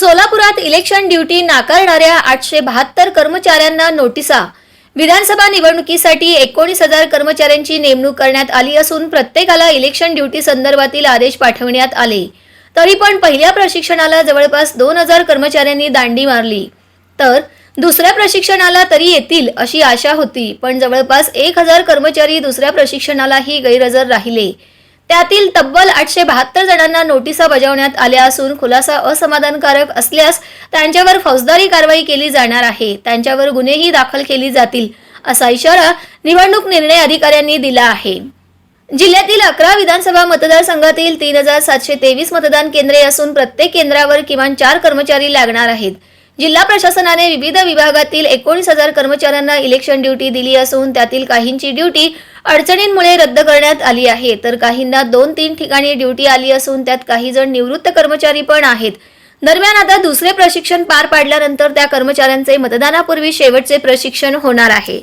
सोलापुरात election duty नाकारणाऱ्या आठशे बहात्तर कर्मचाऱ्यांना नोटिसा विधानसभा निवडणुकीसाठी एकोणीस हजार कर्मचाऱ्यांची नेमणूक करण्यात आली असून प्रत्येकाला इलेक्शन ड्युटी संदर्भातील आदेश पाठवण्यात आले. तरी पण पहिल्या प्रशिक्षणाला जवळपास दोन हजार कर्मचाऱ्यांनी दांडी मारली. तर दुसऱ्या प्रशिक्षणाला तरी येतील अशी आशा होती पण जवळपास एक हजार कर्मचारी दुसऱ्या प्रशिक्षणालाही गैरहजर राहिले. त्यातील तब्बल आठशे बहात्तर जणांना नोटिसा बजावण्यात आल्या असून खुलासा असमाधानकारक असल्यास त्यांच्यावर फौजदारी कारवाई केली जाणार आहे. त्यांच्यावर गुन्हेही दाखल केली जातील असा इशारा निवडणूक निर्णय अधिकाऱ्यांनी दिला आहे. जिल्ह्यातील अकरा विधानसभा मतदारसंघातील तीन हजार सातशे तेवीस मतदान केंद्रे असून प्रत्येक केंद्रावर किमान चार कर्मचारी लागणार आहेत. जिल्हा प्रशासनाने विविध विभागातील एकोणीस हजार कर्मचाऱ्यांना इलेक्शन ड्युटी दिली असून त्यातील काहींची ड्युटी अडचणींमुळे रद्द करण्यात आली आहे. तर काहींना दोन तीन ठिकाणी ड्युटी आली असून त्यात काही जण निवृत्त कर्मचारी पण आहेत. दरम्यान आता दुसरे प्रशिक्षण पार पाडल्यानंतर त्या कर्मचाऱ्यांचे मतदानापूर्वी शेवटचे प्रशिक्षण होणार आहे.